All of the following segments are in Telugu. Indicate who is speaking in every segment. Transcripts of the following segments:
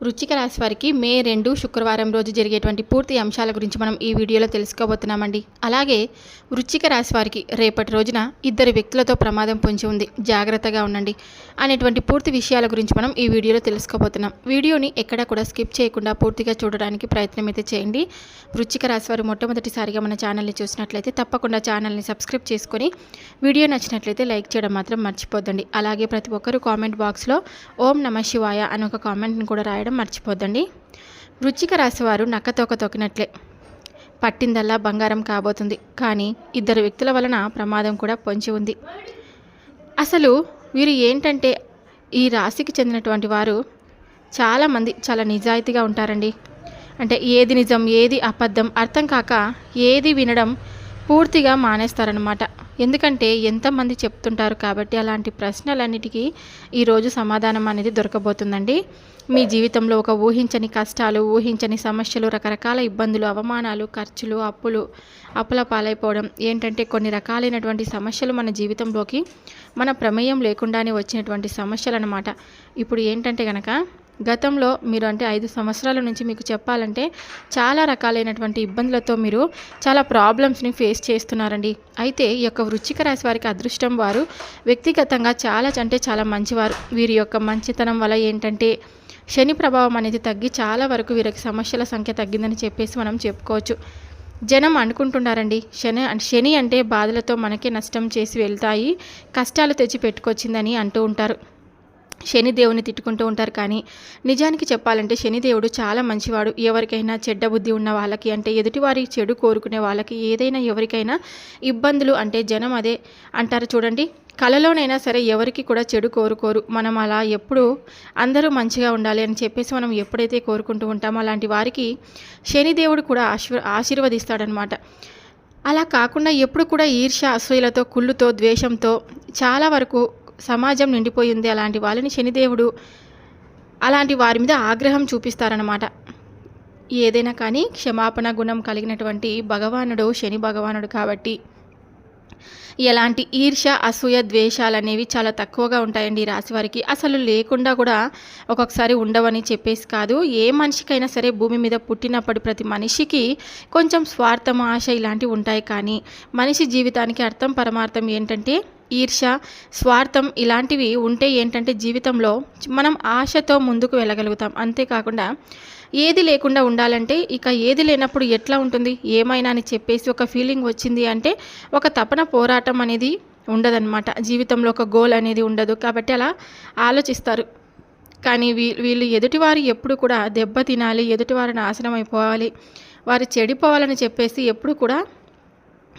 Speaker 1: వృచ్చిక రాశి వారికి మే రెండు శుక్రవారం రోజు జరిగేటువంటి పూర్తి అంశాల గురించి మనం ఈ వీడియోలో తెలుసుకోబోతున్నామండి. అలాగే వృచ్చిక రాశి వారికి రేపటి రోజున ఇద్దరు వ్యక్తులతో ప్రమాదం పొంచి ఉంది. జాగ్రత్తగా ఉండండి అనేటువంటి పూర్తి విషయాల గురించి మనం ఈ వీడియోలో తెలుసుకోబోతున్నాం. వీడియోని ఎక్కడ కూడా స్కిప్ చేయకుండా పూర్తిగా చూడడానికి ప్రయత్నం అయితే చేయండి. వృచ్చిక రాశి వారు మొట్టమొదటిసారిగా మన ఛానల్ని చూసినట్లయితే తప్పకుండా ఛానల్ని సబ్స్క్రైబ్ చేసుకొని వీడియో నచ్చినట్లయితే లైక్ చేయడం మాత్రం మర్చిపోద్దండి. అలాగే ప్రతి ఒక్కరూ కామెంట్ బాక్స్లో ఓం నమ శివాయ అని ఒక కామెంట్ని కూడా రాయడం మర్చిపోద్దండి. వృచ్చిక రాశి వారు నక్కతోక తొక్కినట్లే పట్టిందల్లా బంగారం కాబోతుంది. కానీ ఇద్దరు వ్యక్తుల వలన ప్రమాదం కూడా పొంచి ఉంది. అసలు వీరు ఏంటంటే ఈ రాశికి చెందినటువంటి వారు చాలామంది చాలా నిజాయితీగా ఉంటారండి. అంటే ఏది నిజం ఏది అబద్ధం అర్థం కాక ఏది వినడం పూర్తిగా మానేస్తారనమాట ఎందుకంటే ఎంతమంది చెప్తుంటారు కాబట్టి అలాంటి ప్రశ్నలన్నిటికీ ఈరోజు సమాధానం అనేది దొరకబోతుందండి. మీ జీవితంలో ఒక ఊహించని కష్టాలు ఊహించని సమస్యలు రకరకాల ఇబ్బందులు అవమానాలు ఖర్చులు అప్పులు అప్పుల పాలైపోవడం ఏంటంటే కొన్ని రకాలైనటువంటి సమస్యలు మన జీవితంలోకి మన ప్రమేయం లేకుండానే వచ్చినటువంటి సమస్యలు అనమాట ఇప్పుడు ఏంటంటే కనుక గతంలో మీరు అంటే ఐదు సంవత్సరాల నుంచి మీకు చెప్పాలంటే చాలా రకాలైనటువంటి ఇబ్బందులతో మీరు చాలా ప్రాబ్లమ్స్ని ఫేస్ చేస్తున్నారండి. అయితే ఈ యొక్క వృచ్చిక రాశి వారికి అదృష్టం వారు వ్యక్తిగతంగా చాలా అంటే చాలా మంచివారు. వీరి యొక్క మంచితనం వల్ల ఏంటంటే శని ప్రభావం అనేది తగ్గి చాలా వరకు వీరికి సమస్యల సంఖ్య తగ్గిందని చెప్పేసి మనం చెప్పుకోవచ్చు. జనం అనుకుంటున్నారండి. శని శని అంటే బాధలతో మనకే నష్టం చేసి వెళ్తాయి కష్టాలు తెచ్చి పెట్టుకొచ్చిందని అంటూ ఉంటారు. శనిదేవుని తిట్టుకుంటూ ఉంటారు కానీ నిజానికి చెప్పాలంటే శనిదేవుడు చాలా మంచివాడు. ఎవరికైనా చెడ్డ బుద్ధి ఉన్న వాళ్ళకి అంటే ఎదుటివారి చెడు కోరుకునే వాళ్ళకి ఏదైనా ఎవరికైనా ఇబ్బందులు అంటే జనం అదే అంటారు చూడండి. కళలోనైనా సరే ఎవరికి కూడా చెడు కోరుకోరు. మనం అలా ఎప్పుడు అందరూ మంచిగా ఉండాలి అని చెప్పేసి మనం ఎప్పుడైతే కోరుకుంటూ ఉంటామో అలాంటి వారికి శనిదేవుడు కూడా ఆశీర్ ఆశీర్వదిస్తాడనమాట. అలా కాకుండా ఎప్పుడు కూడా ఈర్ష అసూయలతో కుళ్ళుతో ద్వేషంతో చాలా వరకు సమాజం నిండిపోయింది అలాంటి వాళ్ళని శనిదేవుడు అలాంటి వారి మీద ఆగ్రహం చూపిస్తారనమాట ఏదైనా కానీ క్షమాపణ గుణం కలిగినటువంటి భగవానుడు శని భగవానుడు కాబట్టి ఎలాంటి ఈర్ష అసూయ ద్వేషాలు అనేవి చాలా తక్కువగా ఉంటాయండి ఈ రాశి వారికి. అసలు లేకుండా కూడా ఒక్కొక్కసారి ఉండవని చెప్పేసి కాదు. ఏ మనిషికైనా సరే భూమి మీద పుట్టినప్పుడు ప్రతి మనిషికి కొంచెం స్వార్థం ఆశ ఇలాంటివి ఉంటాయి. కానీ మనిషి జీవితానికి అర్థం పరమార్థం ఏంటంటే ఈర్ష స్వార్థం ఇలాంటివి ఉంటే ఏంటంటే జీవితంలో మనం ఆశతో ముందుకు వెళ్ళగలుగుతాం. అంతేకాకుండా ఏది లేకుండా ఉండాలంటే ఇక ఏది లేనప్పుడు ఎట్లా ఉంటుంది? ఏమైనా అని చెప్పేసి ఒక ఫీలింగ్ వచ్చింది అంటే ఒక తపన పోరాటం అనేది ఉండదన్నమాట. జీవితంలో ఒక గోల్ అనేది ఉండదు కాబట్టి అలా ఆలోచిస్తారు. కానీ వీ వీళ్ళు ఎదుటివారు ఎప్పుడు కూడా దెబ్బ తినాలి ఎదుటివారు నాశనం అయిపోవాలి వారు చెడిపోవాలని చెప్పేసి ఎప్పుడు కూడా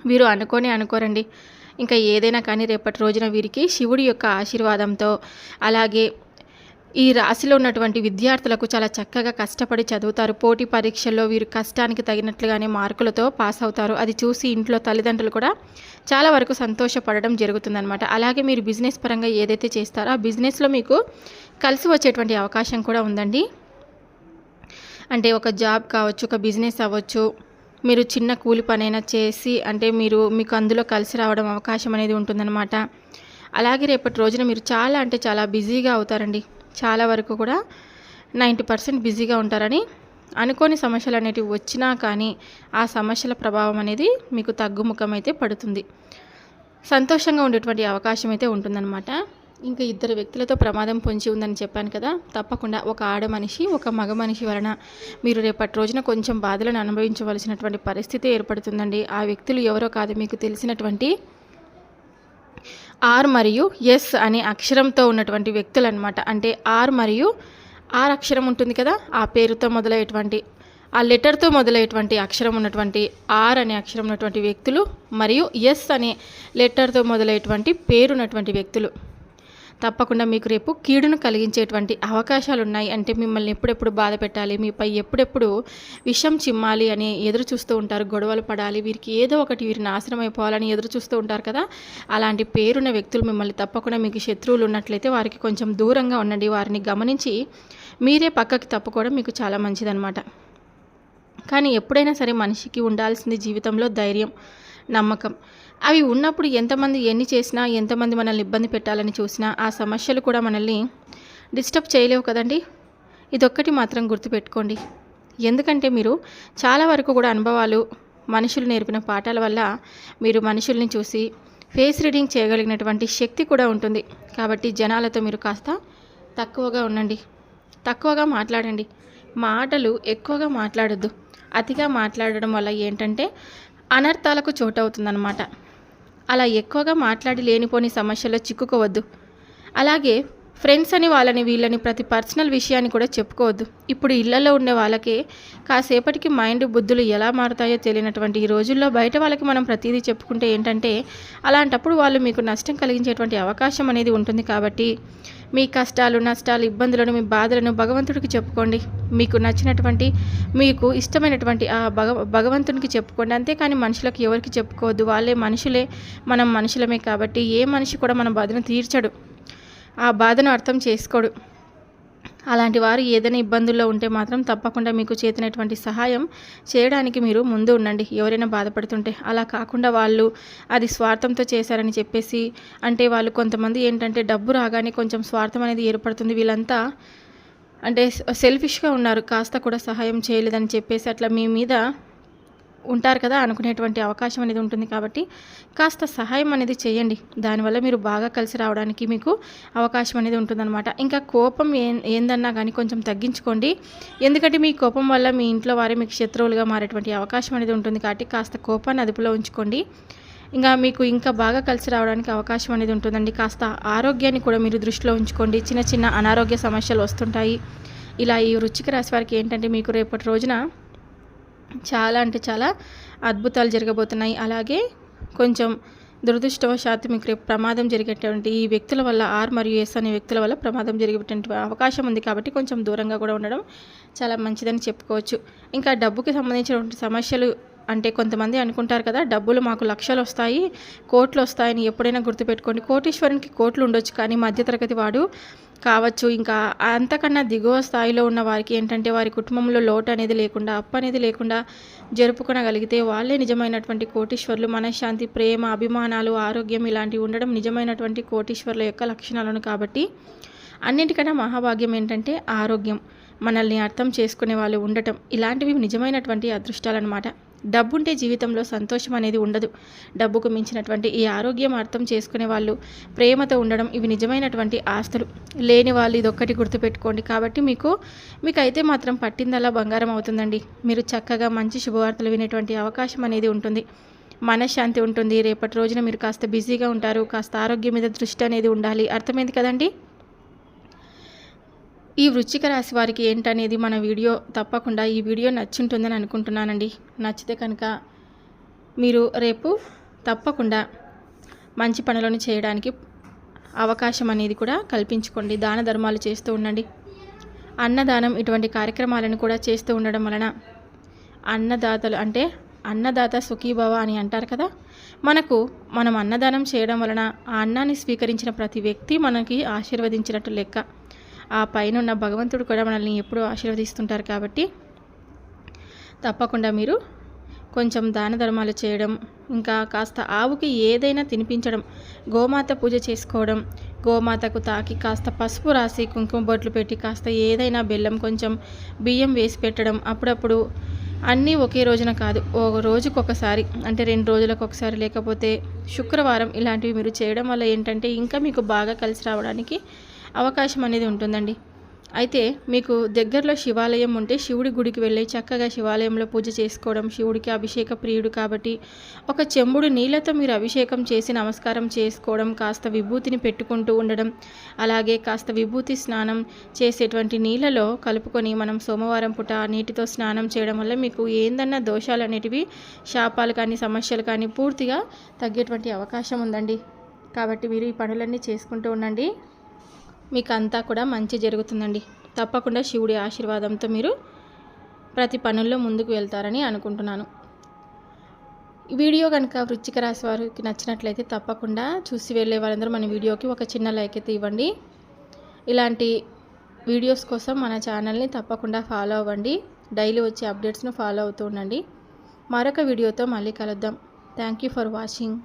Speaker 1: వీరు అనుకొని అనుకోరండి. ఇంకా ఏదైనా కానీ రేపటి రోజున వీరికి శివుడి యొక్క ఆశీర్వాదంతో అలాగే ఈ రాశిలో ఉన్నటువంటి విద్యార్థులకు చాలా చక్కగా కష్టపడి చదువుతారు. పోటీ పరీక్షల్లో వీరు కష్టానికి తగినట్లుగానే మార్కులతో పాస్ అవుతారు. అది చూసి ఇంట్లో తల్లిదండ్రులు కూడా చాలా వరకు సంతోషపడడం జరుగుతుందన్నమాట. అలాగే మీరు బిజినెస్ పరంగా ఏదైతే చేస్తారో ఆ బిజినెస్లో మీకు కలిసి వచ్చేటువంటి అవకాశం కూడా ఉందండి. అంటే ఒక జాబ్ కావచ్చు ఒక బిజినెస్ అవ్వచ్చు మీరు చిన్న కూలి పనైనా చేసి అంటే మీరు మీకు అందులో కలిసి రావడం అవకాశం అనేది ఉంటుందన్నమాట. అలాగే రేపటి రోజున మీరు చాలా అంటే చాలా బిజీగా అవుతారండి. చాలా వరకు కూడా నైంటీ పర్సెంట్ బిజీగా ఉంటారని అనుకోని సమస్యలు అనేటివి వచ్చినా కానీ ఆ సమస్యల ప్రభావం అనేది మీకు తగ్గుముఖం అయితే పడుతుంది. సంతోషంగా ఉండేటువంటి అవకాశం అయితే ఉంటుందన్నమాట. ఇంకా ఇద్దరు వ్యక్తులతో ప్రమాదం పొంచి ఉందని చెప్పాను కదా తప్పకుండా ఒక ఆడ మనిషి ఒక మగ మనిషి వలన మీరు రేపటి రోజున కొంచెం బాధలను అనుభవించవలసినటువంటి పరిస్థితి ఏర్పడుతుందండి. ఆ వ్యక్తులు ఎవరో కాదు మీకు తెలిసినటువంటి ఆర్ మరియు ఎస్ అనే అక్షరంతో ఉన్నటువంటి వ్యక్తులు అనమాట అంటే ఆర్ మరియు ఆర్ అక్షరం ఉంటుంది కదా ఆ పేరుతో మొదలయ్యేటువంటి ఆ లెటర్తో మొదలయ్యేటువంటి అక్షరం ఉన్నటువంటి ఆర్ అనే అక్షరం ఉన్నటువంటి వ్యక్తులు మరియు ఎస్ అనే లెటర్తో మొదలయ్యేటువంటి పేరు ఉన్నటువంటి వ్యక్తులు. తప్పకుండా మీకు రేపు కీడును కలిగించేటువంటి అవకాశాలు ఉన్నాయి అంటే మిమ్మల్ని ఎప్పుడెప్పుడు బాధ పెట్టాలి మీపై ఎప్పుడెప్పుడు విషం చిమ్మాలి అని ఎదురు చూస్తూ ఉంటారు గొడవలు పడాలి వీరికి ఏదో ఒకటి వీరి నాశనం అయిపోవాలని ఎదురు చూస్తూ ఉంటారు కదా? అలాంటి పేరున్న వ్యక్తులు మిమ్మల్ని తప్పకుండా మీకు శత్రువులు ఉన్నట్లయితే వారికి కొంచెం దూరంగా ఉండండి. వారిని గమనించి మీరే పక్కకి తప్పుకోవడం మీకు చాలా మంచిదన్నమాట. కానీ ఎప్పుడైనా సరే మనిషికి ఉండాల్సింది జీవితంలో ధైర్యం నమ్మకం. అవి ఉన్నప్పుడు ఎంతమంది ఎన్ని చేసినా ఎంతమంది మనల్ని ఇబ్బంది పెట్టాలని చూసినా ఆ సమస్యలు కూడా మనల్ని డిస్టర్బ్ చేయలేవు కదండి. ఇదొక్కటి మాత్రం గుర్తుపెట్టుకోండి. ఎందుకంటే మీరు చాలా వరకు కూడా అనుభవాలు మనుషులు నేర్పిన పాఠాల వల్ల మీరు మనుషుల్ని చూసి ఫేస్ రీడింగ్ చేయగలిగినటువంటి శక్తి కూడా ఉంటుంది. కాబట్టి జనాలతో మీరు కాస్త తక్కువగా ఉండండి. తక్కువగా మాట్లాడండి. మాటలు ఎక్కువగా మాట్లాడొద్దు. అతిగా మాట్లాడడం వల్ల ఏంటంటే అనర్థాలకు చోటవుతుందన్నమాట. అలా ఎక్కువగా మాట్లాడి లేనిపోని సమస్యలో చిక్కుకోవద్దు. అలాగే ఫ్రెండ్స్ అని వాళ్ళని వీళ్ళని ప్రతి పర్సనల్ విషయాన్ని కూడా చెప్పుకోవద్దు. ఇప్పుడు ఇళ్ళలో ఉండే వాళ్ళకి కాసేపటికి మైండ్ బుద్ధులు ఎలా మారుతాయో తెలియనటువంటి ఈ రోజుల్లో బయట వాళ్ళకి మనం ప్రతిదీ చెప్పుకుంటే ఏంటంటే అలాంటప్పుడు వాళ్ళు మీకు నష్టం కలిగించేటువంటి అవకాశం అనేది ఉంటుంది కాబట్టి మీ కష్టాలు నష్టాలు ఇబ్బందులను మీ బాధలను భగవంతుడికి చెప్పుకోండి. మీకు నచ్చినటువంటి మీకు ఇష్టమైనటువంటి ఆ భగ భగవంతునికి చెప్పుకోండి. అంతేకాని మనుషులకు ఎవరికి చెప్పుకోవద్దు. వాళ్ళే మనుషులే మనం మనుషులమే కాబట్టి ఏ మనిషి కూడా మన బాధను తీర్చడు. ఆ బాధను అర్థం చేసుకోడు. అలాంటి వారు ఏదైనా ఇబ్బందుల్లో ఉంటే మాత్రం తప్పకుండా మీకు చేతినటువంటి సహాయం చేయడానికి మీరు ముందు ఉండండి. ఎవరైనా బాధపడుతుంటే అలా కాకుండా వాళ్ళు అది స్వార్థంతో చేశారని చెప్పేసి అంటే వాళ్ళు కొంతమంది ఏంటంటే డబ్బు రాగానే కొంచెం స్వార్థం అనేది ఏర్పడుతుంది. వీళ్ళంతా అంటే సెల్ఫిష్గా ఉన్నారు. కాస్త కూడా సహాయం చేయలేదని చెప్పేసి అట్లా మీ మీద ఉంటారు కదా అనుకునేటువంటి అవకాశం అనేది ఉంటుంది కాబట్టి కాస్త సహాయం అనేది చేయండి. దానివల్ల మీరు బాగా కలిసి రావడానికి మీకు అవకాశం అనేది ఉంటుందన్నమాట. ఇంకా కోపం ఏ ఏందన్నా కానీ కొంచెం తగ్గించుకోండి. ఎందుకంటే మీ కోపం వల్ల మీ ఇంట్లో వారే మీకు శత్రువులుగా మారేటువంటి అవకాశం అనేది ఉంటుంది కాబట్టి కాస్త కోపాన్ని అదుపులో ఉంచుకోండి. ఇంకా మీకు ఇంకా బాగా కలిసి రావడానికి అవకాశం అనేది ఉంటుందండి. కాస్త ఆరోగ్యాన్ని కూడా మీరు దృష్టిలో ఉంచుకోండి. చిన్న చిన్న అనారోగ్య సమస్యలు వస్తుంటాయి. ఇలా ఈ వృచ్చిక రాశి వారికి ఏంటంటే మీకు రేపటి రోజున చాలా అంటే చాలా అద్భుతాలు జరగబోతున్నాయి. అలాగే కొంచెం దురదృష్టవశాత్తు మీకు రేపు ప్రమాదం జరిగేటువంటి ఈ వ్యక్తుల వల్ల ఆర్ మరియు ఎస్ అనే వ్యక్తుల వల్ల ప్రమాదం జరిగేటువంటి అవకాశం ఉంది కాబట్టి కొంచెం దూరంగా కూడా ఉండడం చాలా మంచిదని చెప్పుకోవచ్చు. ఇంకా డబ్బుకి సంబంధించినటువంటి సమస్యలు అంటే కొంతమంది అనుకుంటారు కదా డబ్బులు మాకు లక్షలు వస్తాయి కోట్లు వస్తాయని ఎప్పుడైనా గుర్తుపెట్టుకోండి. కోటీశ్వరునికి కోట్లు ఉండొచ్చు కానీ మధ్యతరగతి వాడు కావచ్చు. ఇంకా అంతకన్నా దిగువ స్థాయిలో ఉన్న వారికి ఏంటంటే వారి కుటుంబంలో లోటు అనేది లేకుండా అప్పు అనేది లేకుండా జరుపుకొనగలిగితే వాళ్ళే నిజమైనటువంటి కోటీశ్వర్లు. మనశ్శాంతి ప్రేమ అభిమానాలు ఆరోగ్యం ఇలాంటివి ఉండడం నిజమైనటువంటి కోటీశ్వర్ల యొక్క లక్షణాలను కాబట్టి అన్నిటికన్నా మహాభాగ్యం ఏంటంటే ఆరోగ్యం. మనల్ని అర్థం చేసుకునే వాళ్ళు ఉండటం. ఇలాంటివి నిజమైనటువంటి అదృష్టాలన్నమాట. డబ్బుంటే జీవితంలో సంతోషం అనేది ఉండదు. డబ్బుకు మించినటువంటి ఈ ఆరోగ్యం అర్థం చేసుకునే వాళ్ళు ప్రేమతో ఉండడం ఇవి నిజమైనటువంటి ఆస్తులు. లేని వాళ్ళు ఇది ఒక్కటి గుర్తుపెట్టుకోండి. కాబట్టి మీకు మీకైతే మాత్రం పట్టిందల్లా బంగారం అవుతుందండి. మీరు చక్కగా మంచి శుభవార్తలు వినేటువంటి అవకాశం అనేది ఉంటుంది. మనశ్శాంతి ఉంటుంది. రేపటి రోజున మీరు కాస్త బిజీగా ఉంటారు. కాస్త ఆరోగ్యం మీద దృష్టి అనేది ఉండాలి. అర్థమైంది కదండి? ఈ వృచ్చిక రాశి వారికి ఏంటనేది మన వీడియో తప్పకుండా ఈ వీడియో నచ్చింటుందని అనుకుంటున్నానండి. నచ్చితే కనుక మీరు రేపు తప్పకుండా మంచి పనులను చేయడానికి అవకాశం అనేది కూడా కల్పించుకోండి. దాన ధర్మాలు చేస్తూ ఉండండి. అన్నదానం ఇటువంటి కార్యక్రమాలను కూడా చేస్తూ ఉండడం వలన అన్నదాతలు అంటే అన్నదాత సుఖీభవ అని అంటారు కదా. మనకు మనం అన్నదానం చేయడం వలన ఆ అన్నాన్ని స్వీకరించిన ప్రతి వ్యక్తి మనకి ఆశీర్వదించినట్టు లెక్క. ఆ పైన ఉన్న భగవంతుడు కూడా మనల్ని ఎప్పుడూ ఆశీర్వదిస్తుంటారు కాబట్టి తప్పకుండా మీరు కొంచెం దాన ధర్మాలు చేయడం ఇంకా కాస్త ఆవుకి ఏదైనా తినిపించడం గోమాత పూజ చేసుకోవడం గోమాతకు తాకి కాస్త పసుపు రాసి కుంకుమ బొట్లు పెట్టి కాస్త ఏదైనా బెల్లం కొంచెం బియ్యం వేసి పెట్టడం అప్పుడప్పుడు అన్నీ ఒకే రోజున కాదు ఒక రోజుకు ఒకసారి అంటే రెండు రోజులకు ఒకసారి లేకపోతే శుక్రవారం ఇలాంటివి మీరు చేయడం వల్ల ఏంటంటే ఇంకా మీకు బాగా కలిసి రావడానికి అవకాశం అనేది ఉంటుందండి. అయితే మీకు దగ్గరలో శివాలయం ఉంటే శివుడి గుడికి వెళ్ళి చక్కగా శివాలయంలో పూజ చేసుకోవడం శివుడికి అభిషేక ప్రియుడు కాబట్టి ఒక చెంబుడు నీళ్ళతో మీరు అభిషేకం చేసి నమస్కారం చేసుకోవడం కాస్త విభూతిని పెట్టుకుంటూ ఉండడం అలాగే కాస్త విభూతి స్నానం చేసేటువంటి నీళ్ళలో కలుపుకొని మనం సోమవారం పూట నీటితో స్నానం చేయడం వల్ల మీకు ఏందన్నా దోషాలు అనేటివి శాపాలు కానీ సమస్యలు కానీ పూర్తిగా తగ్గేటువంటి అవకాశం ఉందండి. కాబట్టి మీరు ఈ పనులన్నీ చేసుకుంటూ ఉండండి. మీకు అంతా కూడా మంచి జరుగుతుందండి. తప్పకుండా శివుడి ఆశీర్వాదంతో మీరు ప్రతి పనుల్లో ముందుకు వెళ్తారని అనుకుంటున్నాను. వీడియో కనుక వృచ్చిక రాశి వారికి నచ్చినట్లయితే తప్పకుండా చూసి వెళ్ళే వాళ్ళందరూ మన వీడియోకి ఒక చిన్న లైక్ అయితే ఇవ్వండి. ఇలాంటి వీడియోస్ కోసం మన ఛానల్ని తప్పకుండా ఫాలో అవ్వండి. డైలీ వచ్చే అప్డేట్స్ను ఫాలో అవుతూ ఉండండి. మరొక వీడియోతో మళ్ళీ కలుద్దాం. Thank you for watching.